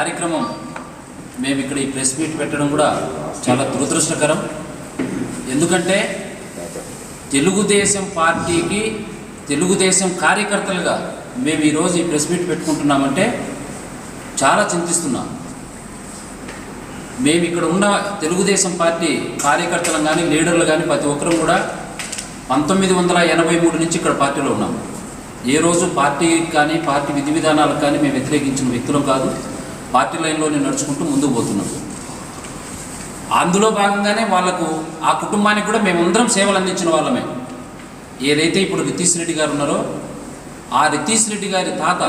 కార్యక్రమం మేము ఇక్కడ ఈ ప్రెస్ మీట్ పెట్టడం కూడా చాలా దురదృష్టకరం. ఎందుకంటే తెలుగుదేశం పార్టీకి తెలుగుదేశం కార్యకర్తలుగా మేము ఈరోజు ఈ ప్రెస్ మీట్ పెట్టుకుంటున్నామంటే చాలా చింతిస్తున్నాం. మేము ఇక్కడ ఉన్న తెలుగుదేశం పార్టీ కార్యకర్తలు కానీ లీడర్లు కానీ ప్రతి ఒక్కరూ కూడా పంతొమ్మిది వందల ఎనభై మూడు నుంచి ఇక్కడ పార్టీలో ఉన్నాం. ఏ రోజు పార్టీ కానీ పార్టీ విధి విధానాలకు కానీ మేము వ్యతిరేకించిన వ్యక్తులం కాదు. పార్టీ లైన్లో నేను నడుచుకుంటూ ముందుకు పోతున్నాం. అందులో భాగంగానే వాళ్ళకు ఆ కుటుంబానికి కూడా మేమందరం సేవలు అందించిన వాళ్ళమే. ఏదైతే ఇప్పుడు రితీష్ రెడ్డి గారు ఉన్నారో ఆ రితీష్ రెడ్డి గారి తాత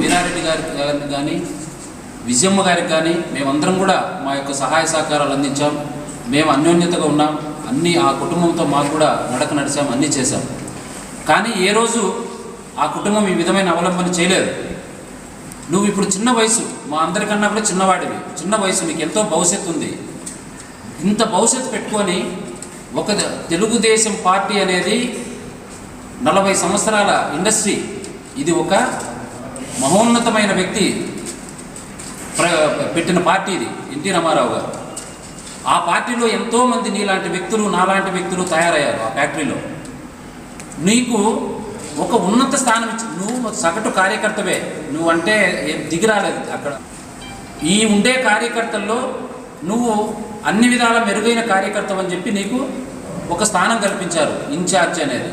వీరారెడ్డి గారికి కానీ విజయమ్మ గారికి కానీ మేమందరం కూడా మా యొక్క సహాయ సహకారాలు అందించాం. మేము అన్యోన్యతగా ఉన్నాం. అన్నీ ఆ కుటుంబంతో మాకు కూడా నడక నడిచాం అన్నీ చేశాం. కానీ ఏ రోజు ఆ కుటుంబం ఈ విధమైన అవలంబన చేయలేదు. నువ్వు ఇప్పుడు చిన్న వయసు మా అందరికన్నా కూడా చిన్నవాడివి. చిన్న వయసు నీకు ఎంతో భవిష్యత్తు ఉంది. ఇంత భవిష్యత్తు పెట్టుకొని ఒక ద- తెలుగుదేశం పార్టీ అనేది నలభై సంవత్సరాల ఇండస్ట్రీ. ఇది ఒక మహోన్నతమైన వ్యక్తి ప్ర- పెట్టిన పార్టీ ఇది ఎన్టీ రామారావు గారు. ఆ పార్టీలో ఎంతోమంది నీలాంటి వ్యక్తులు నాలాంటి వ్యక్తులు తయారయ్యారు ఆ ఫ్యాక్టరీలో. నీకు ఒక ఉన్నత స్థానం ఇచ్చి నువ్వు సగటు కార్యకర్తవే. నువ్వంటే ఏం దిగిరాలేదు అక్కడ. ఈ ఉండే కార్యకర్తల్లో నువ్వు అన్ని విధాల మెరుగైన కార్యకర్తవు అని చెప్పి నీకు ఒక స్థానం కల్పించారు ఇన్ఛార్జ్ అనేది.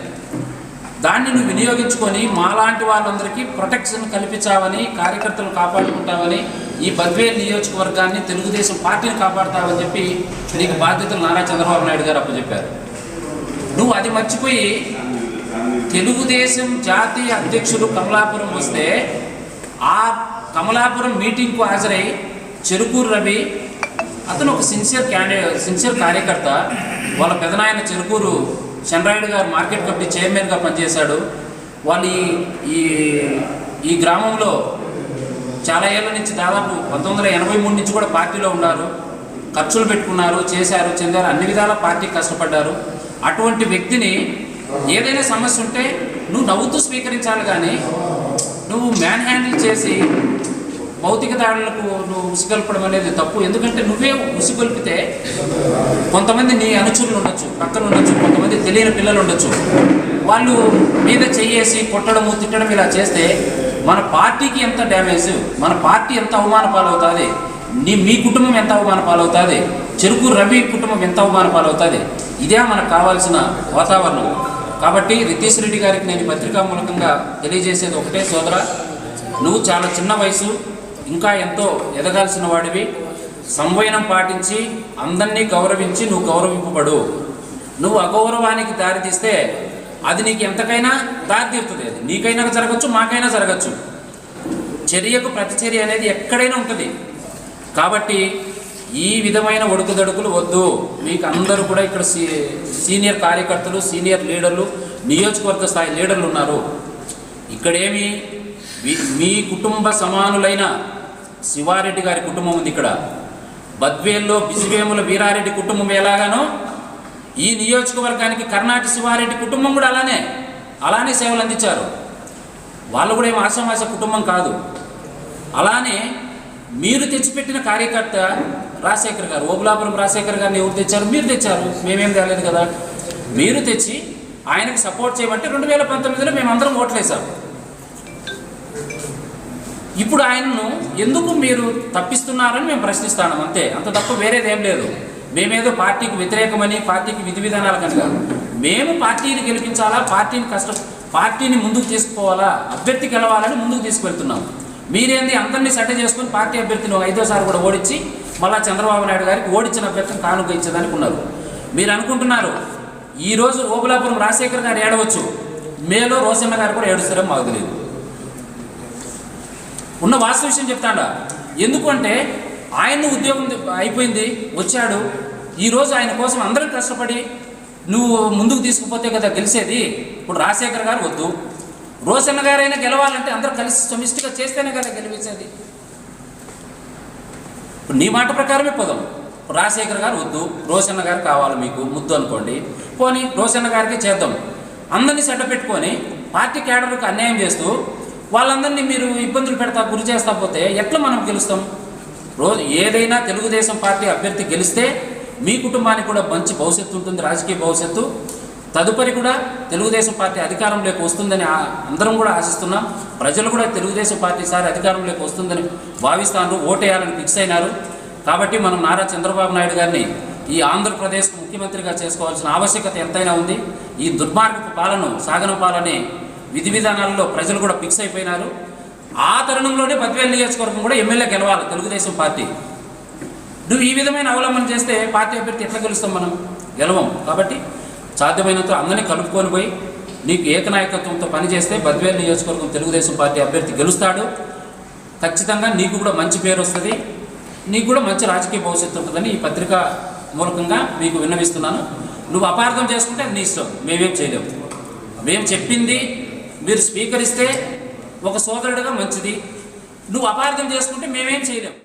దాన్ని నువ్వు వినియోగించుకొని మాలాంటి వాళ్ళందరికీ ప్రొటెక్షన్ కల్పించావని కార్యకర్తలు కాపాడుకుంటావని ఈ బద్వేల్ నియోజకవర్గాన్ని తెలుగుదేశం పార్టీని కాపాడుతావని చెప్పి నీకు బాధ్యతలు నారా చంద్రబాబు నాయుడు గారు అప్పచెప్పారు. నువ్వు అది మర్చిపోయి తెలుగుదేశం జాతీయ అధ్యక్షుడు కమలాపురం వస్తే ఆ కమలాపురం మీటింగ్కు హాజరై చెరుకూరు రవి అతను ఒక సిన్సియర్ క్యాండిడేట్ సిన్సియర్ కార్యకర్త. వాళ్ళ పెదనాయన చెరుకూరు చంద్రాయుడు గారు మార్కెట్ కమిటీ చైర్మన్గా పనిచేశాడు. వాళ్ళు ఈ ఈ ఈ గ్రామంలో చాలా ఏళ్ళ నుంచి దాదాపు పంతొమ్మిది వందల ఎనభై మూడు నుంచి కూడా పార్టీలో ఉన్నారు. ఖర్చులు పెట్టుకున్నారు చేశారు చెందారు అన్ని విధాల పార్టీ కష్టపడ్డారు. అటువంటి వ్యక్తిని ఏదైనా సమస్య ఉంటే నువ్వు నవ్వుతూ స్వీకరించాలి కానీ నువ్వు మ్యాన్ హ్యాండిల్ చేసి భౌతిక దాడులకు నువ్వు ఉసిగొల్పడం అనేది తప్పు. ఎందుకంటే నువ్వే ఉసిగొల్పితే కొంతమంది నీ అనుచరులు ఉండొచ్చు పక్కన ఉండొచ్చు కొంతమంది తెలియని పిల్లలు ఉండొచ్చు. వాళ్ళు మీద చెయ్యేసి కొట్టడము తిట్టడం ఇలా చేస్తే మన పార్టీకి ఎంత డ్యామేజ్ మన పార్టీ ఎంత అవమాన పాలవుతుంది నీ మీ కుటుంబం ఎంత అవమాన పాలవుతుంది చెరుకు రవి కుటుంబం ఎంత అవమాన పాలవుతుంది ఇదే మనకు కావాల్సిన వాతావరణం. కాబట్టి రితీష్ రెడ్డి గారికి నేను పత్రికా మూలకంగా తెలియజేసేది ఒకటే సోదర నువ్వు చాలా చిన్న వయసు ఇంకా ఎంతో ఎదగాల్సిన వాడివి. సంవయనం పాటించి అందరినీ గౌరవించి నువ్వు గౌరవింపబడు. నువ్వు అగౌరవానికి దారి తీస్తే అది నీకు ఎంతకైనా దారితీరుతుంది అది నీకైనా జరగచ్చు మాకైనా జరగచ్చు. చర్యకు ప్రతిచర్య అనేది ఎక్కడైనా ఉంటుంది. కాబట్టి ఈ విధమైన ఒడుకుదడుకులు వద్దు. మీకు అందరూ కూడా ఇక్కడ సీ సీనియర్ కార్యకర్తలు సీనియర్ లీడర్లు నియోజకవర్గ స్థాయి లీడర్లు ఉన్నారు. ఇక్కడేమి మీ- మీ కుటుంబ సమానులైన శివారెడ్డి గారి కుటుంబం ఉంది ఇక్కడ. బద్వేల్లో బిజివేముల వీరారెడ్డి కుటుంబం ఎలాగానో ఈ నియోజకవర్గానికి కర్ణాటక శివారెడ్డి కుటుంబం కూడా అలానే అలానే సేవలు అందించారు. వాళ్ళు కూడా ఏం ఆశామాస కుటుంబం కాదు. అలానే మీరు తెచ్చిపెట్టిన కార్యకర్త రాజశేఖర్ గారు ఓబులాపురం రాజశేఖర్ గారిని ఎవరు తెచ్చారు? మీరు తెచ్చారు. మేమేం తేలేదు కదా. మీరు తెచ్చి ఆయనకి సపోర్ట్ చేయమంటే రెండు వేల పంతొమ్మిదిలో మేమందరం ఓట్లేసాం. ఇప్పుడు ఆయనను ఎందుకు మీరు తప్పిస్తున్నారని మేము ప్రశ్నిస్తాను అంతే. అంత తప్ప వేరేది ఏం లేదు. మేమేదో పార్టీకి వ్యతిరేకమని పార్టీకి విధి విధానాలు కనుక మేము పార్టీని గెలిపించాలా? పార్టీని కష్టం పార్టీని ముందుకు తీసుకుపోవాలా? అభ్యర్థి గెలవాలని ముందుకు తీసుకువెళ్తున్నాం మీరేంది అందరినీ సెట్ చేసుకుని పార్టీ అభ్యర్థిని ఐదోసారి కూడా ఓడించి మళ్ళా చంద్రబాబు నాయుడు గారికి ఓడించిన అభ్యర్థం కానుక ఇచ్చేదానికి ఉన్నారు. మీరు అనుకుంటున్నారు ఈరోజు ఓబులాపురం రాజశేఖర్ గారు ఏడవచ్చు మేలో రోసమ్మ గారు కూడా ఏడుస్తారని మాకు తెలియదు. ఉన్న వాస్తవ విషయం చెప్తాడా ఎందుకంటే ఆయన ఉద్యోగం అయిపోయింది వచ్చాడు ఈరోజు ఆయన కోసం అందరం కష్టపడి నువ్వు ముందుకు తీసుకుపోతే కదా గెలిచేది ఇప్పుడు రాజశేఖర్ గారు వద్దు. రోసన్న గారైనా గెలవాలంటే అందరూ కలిసి సమిష్టిగా చేస్తేనే కదా గెలిపించేది. నీ మాట ప్రకారమే పోదాం. రాజశేఖర్ గారు వద్దు రోషన్న గారు కావాలి మీకు ముద్దు అనుకోండి. పోనీ రోషన్న గారికి చేద్దాం. అందరినీ సెట పెట్టుకొని పార్టీ క్యాడర్కు అన్యాయం చేస్తూ వాళ్ళందరినీ మీరు ఇబ్బందులు పెడతా గురి చేస్తా పోతే ఎట్లా మనం గెలుస్తాం? రోజు ఏదైనా తెలుగుదేశం పార్టీ అభ్యర్థి గెలిస్తే మీ కుటుంబానికి కూడా మంచి భవిష్యత్తు ఉంటుంది రాజకీయ భవిష్యత్తు. తదుపరి కూడా తెలుగుదేశం పార్టీ అధికారంలోకి వస్తుందని ఆ- అందరం కూడా ఆశిస్తున్నాం. ప్రజలు కూడా తెలుగుదేశం పార్టీ సారి అధికారంలోకి వస్తుందని భావిస్తాను ఓటేయాలని ఫిక్స్ అయినారు. కాబట్టి మనం నారా చంద్రబాబు నాయుడు గారిని ఈ ఆంధ్రప్రదేశ్ ముఖ్యమంత్రిగా చేసుకోవాల్సిన ఆవశ్యకత ఎంతైనా ఉంది. ఈ దుర్మార్గపు పాలను సాగనపాలనే విధి విధానాల్లో ప్రజలు కూడా ఫిక్స్ అయిపోయినారు. ఆ తరుణంలోనే బద్వేలు నియోజకవర్గం కూడా ఎమ్మెల్యే గెలవాలి తెలుగుదేశం పార్టీ. నువ్వు ఈ విధమైన అవలంబన చేస్తే పార్టీ అభ్యర్థి ఎట్లా గెలుస్తాం మనం? గెలవం. కాబట్టి సాధ్యమైనంత అందరినీ కలుపుకొని పోయి నీకు ఏకనాయకత్వంతో పనిచేస్తే బద్వేలు నియోజకవర్గం తెలుగుదేశం పార్టీ అభ్యర్థి గెలుస్తాడు. ఖచ్చితంగా నీకు కూడా మంచి పేరు వస్తుంది. నీకు కూడా మంచి రాజకీయ భవిష్యత్తు ఉంటుందని ఈ పత్రిక మూలకంగా మీకు విన్నవిస్తున్నాను. నువ్వు అపార్థం చేసుకుంటే అది నీ ఇష్టం. మేమేం చేయలేము మేము చెప్పింది మీరు స్వీకరిస్తే ఒక సోదరుడిగా మంచిది. నువ్వు అపార్థం చేసుకుంటే మేమేం చేయలేము